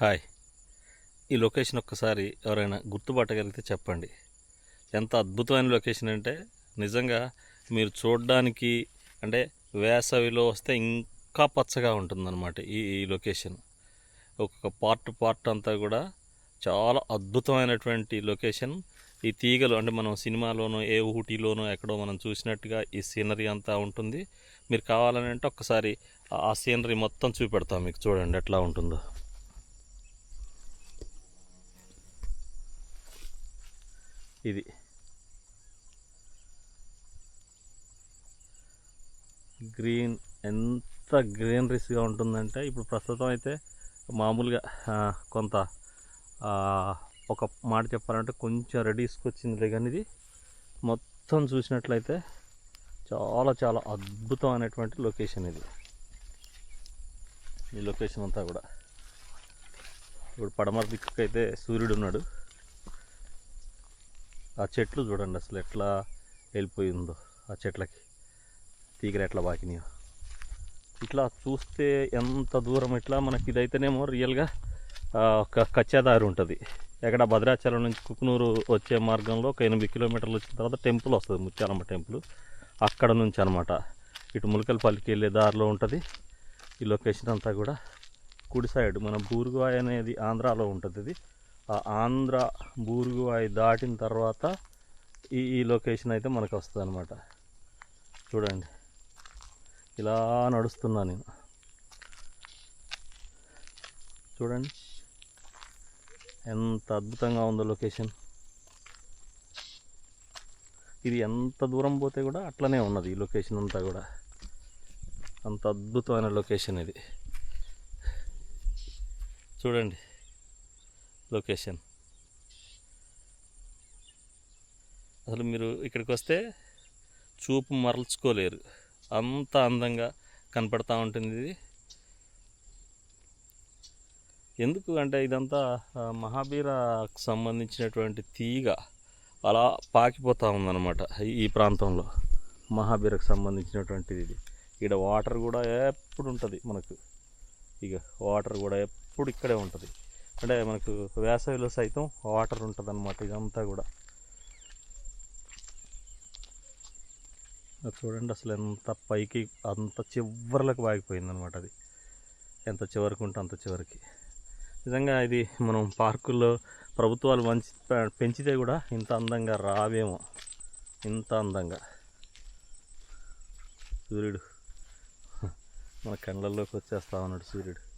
Hi. ఈ location ఒక్కసారి ఎవరైనా గుర్తుపట్టగలిగితే చెప్పండి. ఎంత అద్భుతమైన లొకేషన్ అంటే నిజంగా మీరు చూడడానికి అంటే వేసవిలో వస్తే ఇంకా పచ్చగా ఉంటుందన్నమాట ఈ ఈ లొకేషన్. ఒక్కొక్క పార్ట్ పార్ట్ అంతా కూడా చాలా అద్భుతమైనటువంటి లొకేషన్. ఈ తీగలు అంటే మనం సినిమాలోనో ఏ ఊటీలోనో ఎక్కడో మనం చూసినట్టుగా ఈ సీనరీ అంతా ఉంటుంది. మీరు కావాలని అంటే ఒక్కసారి ఆ- ఆ సీనరీ మొత్తం చూపెడతాం మీకు చూడండి ఎట్లా ఉంటుందో. ఇది. గ్రీన్ ఎంత గ్రీనరీస్గా ఉంటుందంటే ఇప్పుడు ప్రస్తుతం అయితే మామూలుగా కొంత ఒక మాట చెప్పాలంటే కొంచెం రెడీస్కి వచ్చిందిలే కానీ ఇది మొత్తం చూసినట్లయితే చాలా చాలా అద్భుతమైనటువంటి లొకేషన్ ఇది. ఈ లొకేషన్ అంతా కూడా. ఇప్పుడు పడమర దిక్కుకైతే సూర్యుడు ఉన్నాడు. ఆ చెట్లు చూడండి అసలు ఎట్లా వెళ్ళిపోయిందో ఆ చెట్లకి. తీగలు ఎట్లా బాకినాయో ఇట్లా చూస్తే ఎంత దూరం ఇట్లా మనకి ఇదైతేనేమో రియల్గా ఒక కచ్చాదారి ఉంటుంది. ఎక్కడ భద్రాచలం నుంచి కుక్నూరు వచ్చే మార్గంలో ఒక ఎనిమిది కిలోమీటర్లు వచ్చిన తర్వాత టెంపుల్ వస్తుంది ముత్యాలమ్మ టెంపుల్. అక్కడ నుంచి అనమాట ఇటు ములకలపల్లికి వెళ్ళే దారిలో ఉంటుంది. ఈ లొకేషన్ అంతా కూడా కుడి సైడ్ మన బూరుగువాయి అనేది ఆంధ్రాలో ఉంటుంది ఇది. ఆంధ్ర బూరుగువాయి దాటిన తర్వాత ఈ ఈ లొకేషన్ అయితే మనకు వస్తుంది అనమాట చూడండి. ఇలా నడుస్తున్నా నేను. చూడండి. ఎంత అద్భుతంగా ఉందో లొకేషన్ ఇది ఎంత దూరం పోతే కూడా అట్లనే ఉన్నది ఈ లొకేషన్ అంతా కూడా. అంత అద్భుతమైన లొకేషన్ ఇది. చూడండి. లొకేషన్. అసలు మీరు ఇక్కడికి వస్తే చూపు మరల్చుకోలేరు. అంత అందంగా కనపడతా ఉంటుంది ఇది. ఎందుకు అంటే ఇదంతా మహాబీరకు మహాబీరాకు సంబంధించినటువంటి తీగ అలా పాకిపోతూ ఉందన్నమాట ఈ- ఈ ప్రాంతంలో. మహాబీరకు సంబంధించినటువంటిది ఇది. ఇక్కడ వాటర్ కూడా ఎప్పుడు ఉంటుంది మనకు? ఇక వాటర్ కూడా ఎప్పుడు ఇక్కడే ఉంటుంది. అంటే మనకు వేసవిలో సైతం వాటర్ ఉంటుంది అనమాట ఇదంతా కూడా. అది చూడండి అసలు ఎంత పైకి అంత చివరలకు వాగిపోయింది అనమాట అది. ఎంత చివరికి ఉంటే అంత చివరికి. నిజంగా ఇది మనం పార్కుల్లో ప్రభుత్వాలు మంచి పెంచితే కూడా ఇంత అందంగా రావేమో. ఇంత అందంగా. సూర్యుడు. మన కళ్ళల్లోకి వచ్చేస్తా ఉన్నాడు సూర్యుడు.